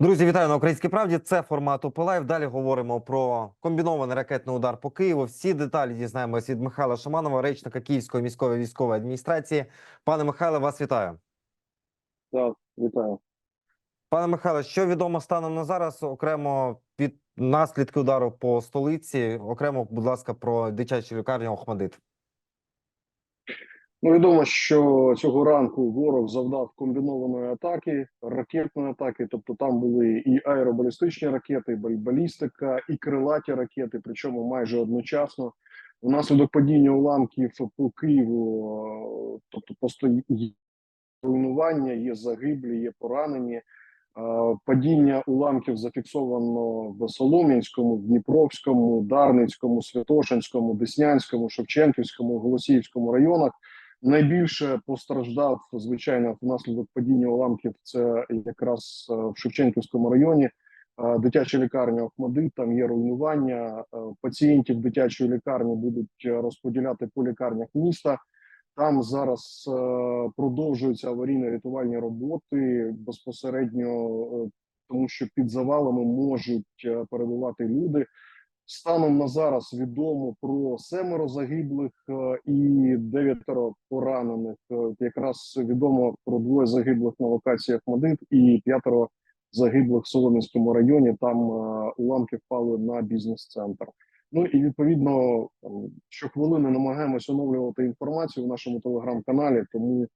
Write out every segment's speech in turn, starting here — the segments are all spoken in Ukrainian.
Друзі, вітаю на українській правді. Це формат УПЛайв. Далі говоримо про комбінований ракетний удар по Києву. Всі деталі дізнаємось від Михайла Шаманова, речника Київської міської військової адміністрації. Пане Михайле, вас вітаю. Так, вітаю. Пане Михайле, що відомо станом на зараз? Окремо під наслідки удару по столиці. Окремо, будь ласка, про дитячу лікарню Охмадит. Ну, відомо, що цього ранку ворог завдав комбінованої атаки, ракетної атаки. Тобто там були і аеробалістичні ракети, і балістика, і крилаті ракети, причому майже одночасно. Внаслідок падіння уламків по Києву, тобто просто є руйнування, є загиблі, є поранені. Падіння уламків зафіксовано в Солом'янському, Дніпровському, Дарницькому, Святошинському, Деснянському, Шевченківському, Голосіївському районах. Найбільше постраждав звичайно внаслідок падіння уламків. Це якраз е, в Шевченківському районі. Е, Дитяча лікарня Охмадит, там є руйнування. Е, Пацієнтів дитячої лікарні будуть розподіляти по лікарнях міста. Там зараз продовжуються аварійно-рятувальні роботи безпосередньо, тому що під завалами можуть перебувати люди. Станом на зараз відомо про семеро загиблих е, і дев'ятеро поранених. Е, Якраз відомо про двоє загиблих на локаціях Мадит і п'ятеро загиблих в Солом'янському районі. Там е, уламки впали на бізнес-центр. Ну і відповідно щохвилини намагаємось оновлювати інформацію в нашому телеграм-каналі, тому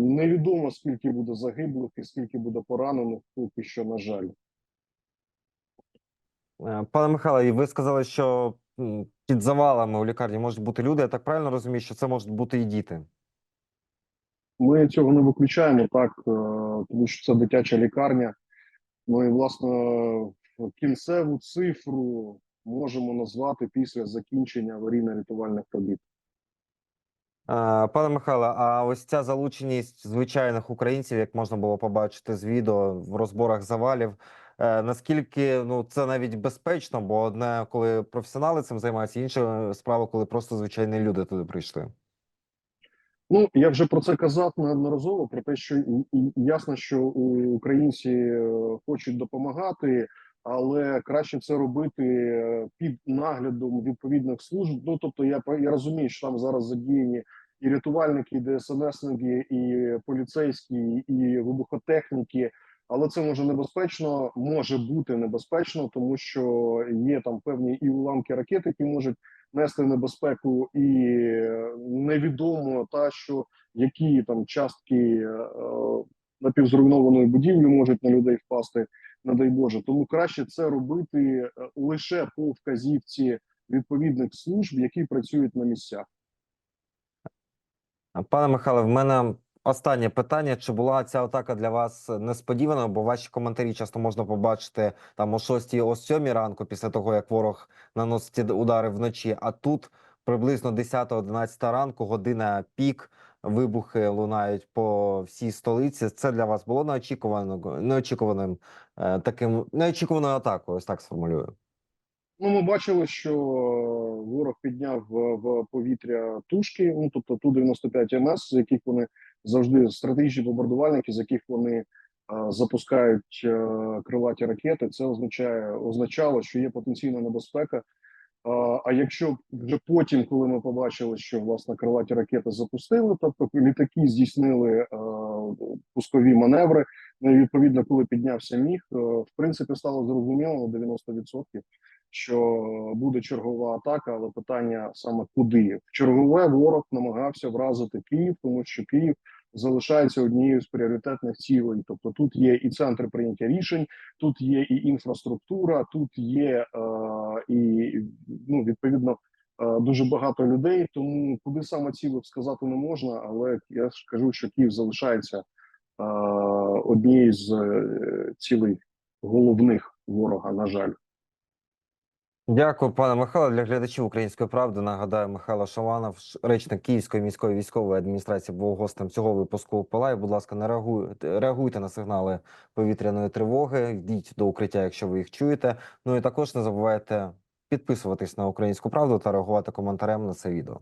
невідомо скільки буде загиблих і скільки буде поранених, поки що, на жаль. Е, Пане Михайле, і ви сказали, що під завалами у лікарні можуть бути люди. Я так правильно розумію, що це можуть бути і діти. Ми цього не виключаємо так, е, тому що це дитяча лікарня. Ну і власне кінцеву цифру можемо назвати після закінчення аварійно-рятувальних робіт. Е, Пане Михайле, а ось ця залученість звичайних українців, як можна було побачити з відео в розборах завалів. Е, Наскільки ну це навіть безпечно, бо одне, коли професіонали цим займаються, інша справа, коли просто звичайні люди туди прийшли. Ну я вже про це казав неодноразово. Про те, що ясно, що українці е, хочуть допомагати, але краще це робити е, під наглядом відповідних служб. Ну тобто, я я розумію, що там зараз задіяні і рятувальники, і ДСНСники, і поліцейські, і вибухотехніки. Але це може небезпечно, може бути небезпечно, тому що є там певні і уламки ракет, які можуть нести небезпеку, і е, невідомо та що які там частки е, напівзруйнованої будівлі можуть на людей впасти, не дай Боже. Тому краще це робити е, лише по вказівці відповідних служб, які працюють на місцях. Пане Михайле, в мене останнє питання: чи була ця атака для вас несподіваною? Бо ваші коментарі часто можна побачити там о 6 о 7 ранку, після того як ворог наносить удари вночі. А тут приблизно 10-11 ранку, година пік. Вибухи лунають по всій столиці. Це для вас було неочікувано неочікуваним е, таким неочікуваною атакою. Ось так сформулюю. Ну, ми бачили, що ворог підняв в, повітря тушки, ну тобто ту 95 МС, з яких вони завжди стратегічні бомбардувальники, з яких вони е, запускають е, крилаті ракети. Це означає означало, що є потенційна небезпека. А, а якщо вже потім, коли ми побачили, що власне крилаті ракети запустили, тобто літаки здійснили е, пускові маневри. Ну і відповідно, коли піднявся міг, е, в принципі, стало зрозуміло на 90%, що буде чергова атака, але питання саме куди в чергове ворог намагався вразити Київ, тому що Київ залишається однією з пріоритетних цілей. Тобто тут є і центри прийняття рішень, тут є і інфраструктура, тут є е, і ну відповідно. е, Дуже багато людей, тому куди саме цілив сказати не можна. Але я ж кажу, що Київ залишається е, однією з е, цілей головних ворога. На жаль. Дякую, пане Михайло. Для глядачів української правди нагадаю, Михайло Шаланов, речник Київської міської військової адміністрації, був гостем цього випуску Палай. Будь ласка, не реагуйте, реагуйте на сигнали повітряної тривоги. Йдіть до укриття, якщо ви їх чуєте. Ну і також не забувайте підписуватись на українську правду та реагувати коментарем на це відео.